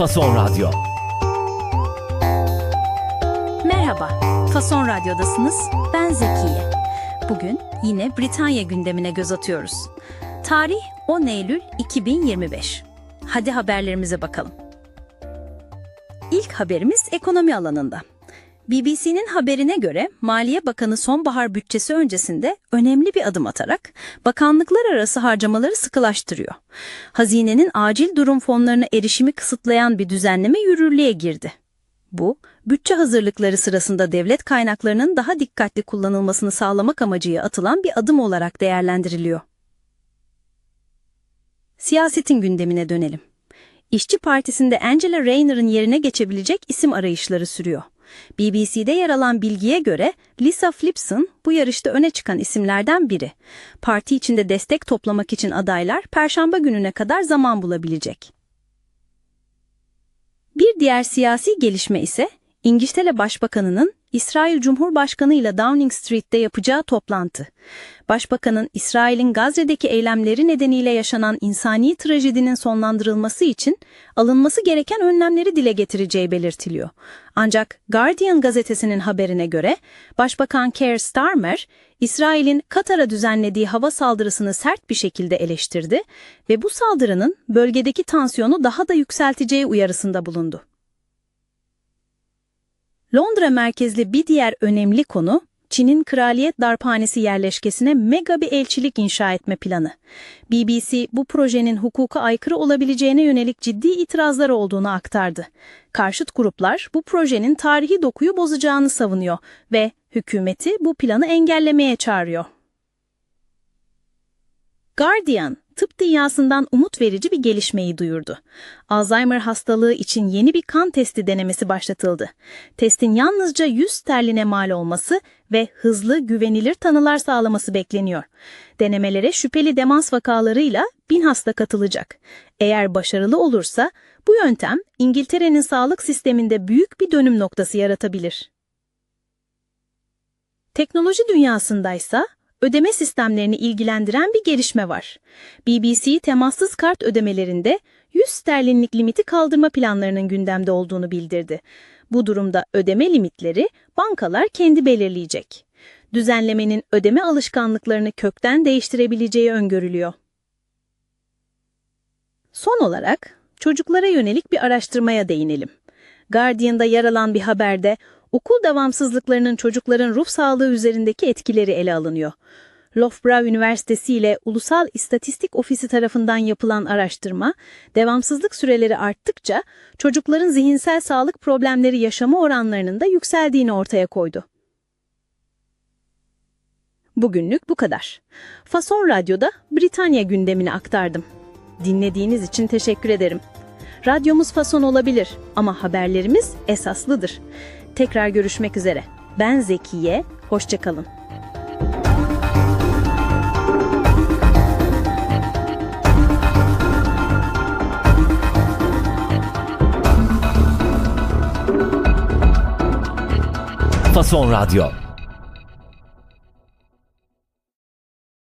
Fason Radyo. Merhaba, Fason Radyo'dasınız. Ben Zekiye. Bugün yine Britanya gündemine göz atıyoruz. Tarih 10 Eylül 2025. Hadi haberlerimize bakalım. İlk haberimiz ekonomi alanında. BBC'nin haberine göre Maliye Bakanı sonbahar bütçesi öncesinde önemli bir adım atarak bakanlıklar arası harcamaları sıkılaştırıyor. Hazinenin acil durum fonlarına erişimi kısıtlayan bir düzenleme yürürlüğe girdi. Bu, bütçe hazırlıkları sırasında devlet kaynaklarının daha dikkatli kullanılmasını sağlamak amacıyla atılan bir adım olarak değerlendiriliyor. Siyasetin gündemine dönelim. İşçi Partisi'nde Angela Rayner'ın yerine geçebilecek isim arayışları sürüyor. BBC'de yer alan bilgiye göre Lisa Flipson bu yarışta öne çıkan isimlerden biri. Parti içinde destek toplamak için adaylar Perşembe gününe kadar zaman bulabilecek. Bir diğer siyasi gelişme ise İngiltere Başbakanı'nın İsrail Cumhurbaşkanı ile Downing Street'te yapacağı toplantı. Başbakanın İsrail'in Gazze'deki eylemleri nedeniyle yaşanan insani trajedinin sonlandırılması için alınması gereken önlemleri dile getireceği belirtiliyor. Ancak Guardian gazetesinin haberine göre Başbakan Keir Starmer, İsrail'in Katar'a düzenlediği hava saldırısını sert bir şekilde eleştirdi ve bu saldırının bölgedeki tansiyonu daha da yükselteceği uyarısında bulundu. Londra merkezli bir diğer önemli konu, Çin'in Kraliyet Darphanesi yerleşkesine mega bir elçilik inşa etme planı. BBC bu projenin hukuka aykırı olabileceğine yönelik ciddi itirazlar olduğunu aktardı. Karşıt gruplar bu projenin tarihi dokuyu bozacağını savunuyor ve hükümeti bu planı engellemeye çağırıyor. Guardian, tıp dünyasından umut verici bir gelişmeyi duyurdu. Alzheimer hastalığı için yeni bir kan testi denemesi başlatıldı. Testin yalnızca 100 sterline mal olması ve hızlı, güvenilir tanılar sağlaması bekleniyor. Denemelere şüpheli demans vakalarıyla bin hasta katılacak. Eğer başarılı olursa bu yöntem İngiltere'nin sağlık sisteminde büyük bir dönüm noktası yaratabilir. Teknoloji dünyasındaysa ödeme sistemlerini ilgilendiren bir gelişme var. BBC temassız kart ödemelerinde 100 sterlinlik limiti kaldırma planlarının gündemde olduğunu bildirdi. Bu durumda ödeme limitleri bankalar kendi belirleyecek. Düzenlemenin ödeme alışkanlıklarını kökten değiştirebileceği öngörülüyor. Son olarak çocuklara yönelik bir araştırmaya değinelim. Guardian'da yer alan bir haberde okul devamsızlıklarının çocukların ruh sağlığı üzerindeki etkileri ele alınıyor. Loughborough Üniversitesi ile Ulusal İstatistik Ofisi tarafından yapılan araştırma, devamsızlık süreleri arttıkça çocukların zihinsel sağlık problemleri yaşama oranlarının da yükseldiğini ortaya koydu. Bugünlük bu kadar. Fason Radyo'da Britanya gündemini aktardım. Dinlediğiniz için teşekkür ederim. Radyomuz fason olabilir ama haberlerimiz esaslıdır. Tekrar görüşmek üzere. Ben Zekiye, hoşçakalın. Fason Radyo.